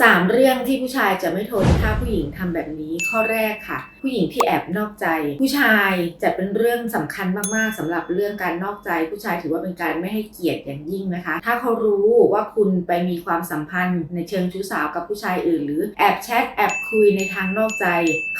สามเรื่องที่ผู้ชายจะไม่ทนถ้าผู้หญิงทำแบบนี้ข้อแรกค่ะ ผู้หญิงที่แอบนอกใจ ผู้ชายจะเป็นเรื่องสำคัญมากๆสำหรับเรื่องการนอกใจ ผู้ชายถือว่าเป็นการไม่ให้เกียรติอย่างยิ่งนะคะ ถ้าเขารู้ว่าคุณไปมีความสัมพันธ์ในเชิงชู้สาวกับผู้ชายอื่น หรือแอบแชทแอบคุยในทางนอกใจ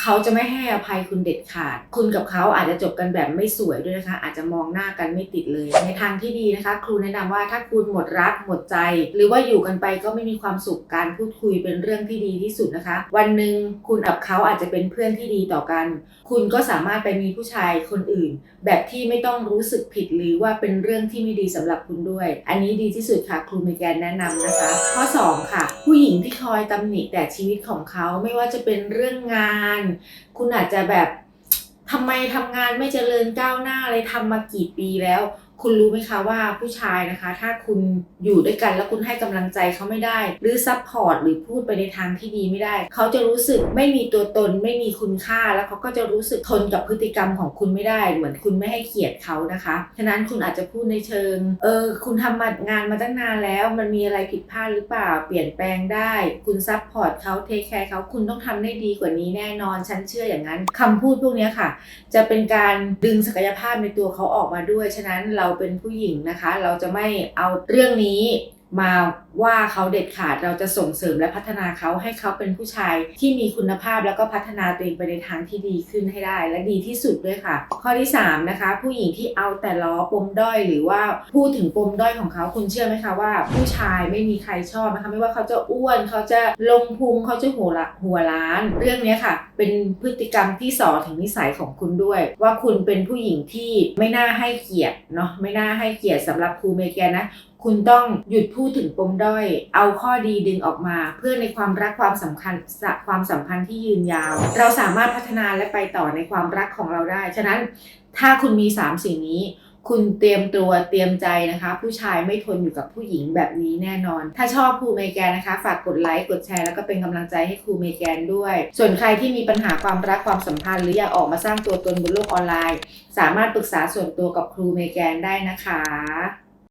เขาจะไม่ให้อภัยคุณเด็ดขาด คุณกับเขาอาจจะจบกันแบบไม่สวยด้วยนะคะ อาจจะมองหน้ากันไม่ติดเลย ในทางที่ดีนะคะ ครูแนะนำว่าถ้าคุณหมดรักหมดใจ หรือว่าอยู่กันไปก็ไม่มีความสุขการพูดคุยเป็นเรื่องที่ดีที่สุดนะคะ วันหนึ่งคุณกับเขาอาจจะเป็นเพื่อนที่ดีต่อกัน คุณก็สามารถไปมีผู้ชายคนอื่น แบบที่ไม่ต้องรู้สึกผิดหรือว่าเป็นเรื่องที่ไม่ดีสำหรับคุณด้วย อันนี้ดีที่สุดค่ะครูเมแกนแนะนำนะคะ ข้อ 2 ค่ะ ผู้หญิงที่คอยตำหนิแต่ชีวิตของเขาไม่ว่าจะเป็นเรื่องงาน คุณอาจจะแบบทำไมทำงานไม่เจริญก้าวหน้าเลยทำมากี่ปีแล้ว คุณรู้ไหมคะว่าผู้ชายนะคะ ถ้าคุณอยู่ด้วยกันแล้วคุณให้กำลังใจเขาไม่ได้ หรือซัพพอร์ตหรือพูดไปในทางที่ดีไม่ได้ เขาจะรู้สึกไม่มีตัวตนไม่มีคุณค่า แล้วเขาก็จะรู้สึกทนกับพฤติกรรมของคุณไม่ได้ เหมือนคุณไม่ให้เกียรติเขานะคะฉะนั้นคุณอาจจะพูดในเชิงเออคุณทำมางานมาตั้งนานแล้ว มันมีอะไรผิดพลาดหรือเปล่า เปลี่ยนแปลงได้ คุณซัพพอร์ตเขาเทคแคร์เขาคุณต้องทำได้ดีกว่านี้แน่นอนฉันเชื่ออย่างนั้นคำพูดพวกนี้ค่ะ จะเป็นการดึงศักยภาพในตัวเขาออกมาด้วยฉะนั้นเราเป็นผู้หญิงนะคะ เราจะไม่เอาเรื่องนี้มา ว่าเขาเด็ดขาดเราจะส่งเสริมและพัฒนาเขาให้เขาเป็นผู้ชายที่มีคุณภาพแล้วก็พัฒนาตัวเองไปในทางที่ดีขึ้นให้ได้ และดีที่สุดด้วยค่ะ ข้อที่สามนะคะผู้หญิงที่เอาแต่ล้อปมด้อยหรือว่าพูดถึงปมด้อยของเขาคุณเชื่อไหมคะว่า ผู้ชายไม่มีใครชอบนะคะไม่ว่าเขาจะอ้วนเขาจะลงพุงเขาจะหัวละหัวล้าน เรื่องนี้ค่ะ เป็นพฤติกรรมที่สอถึงนิสัยของคุณด้วย ว่าคุณเป็นผู้หญิงที่ไม่น่าให้เกียรติเนาะไม่น่าให้เกียรติสำหรับครูเมแกนนะ คุณต้องหยุดพูดถึงปมด้อยเอาข้อดีดึงออกมา เพื่อในความรักความสำคัญความสัมพันธ์ที่ยืนยาว เราสามารถพัฒนาและไปต่อในความรักของเราได้ ฉะนั้นถ้าคุณมี 3 สิ่งนี้ คุณเตรียมตัวเตรียมใจนะคะ ผู้ชายไม่ทนอยู่กับผู้หญิงแบบนี้แน่นอน ถ้าชอบครูเมแกนนะคะ ฝากกดไลค์กดแชร์แล้วก็เป็นกำลังใจให้ครูเมแกนด้วย ส่วนใครที่มีปัญหาความรักความสัมพันธ์ หรืออยากออกมาสร้างตัวตนบนโลกออนไลน์ สามารถปรึกษาส่วนตัวกับครูเมแกนได้นะคะ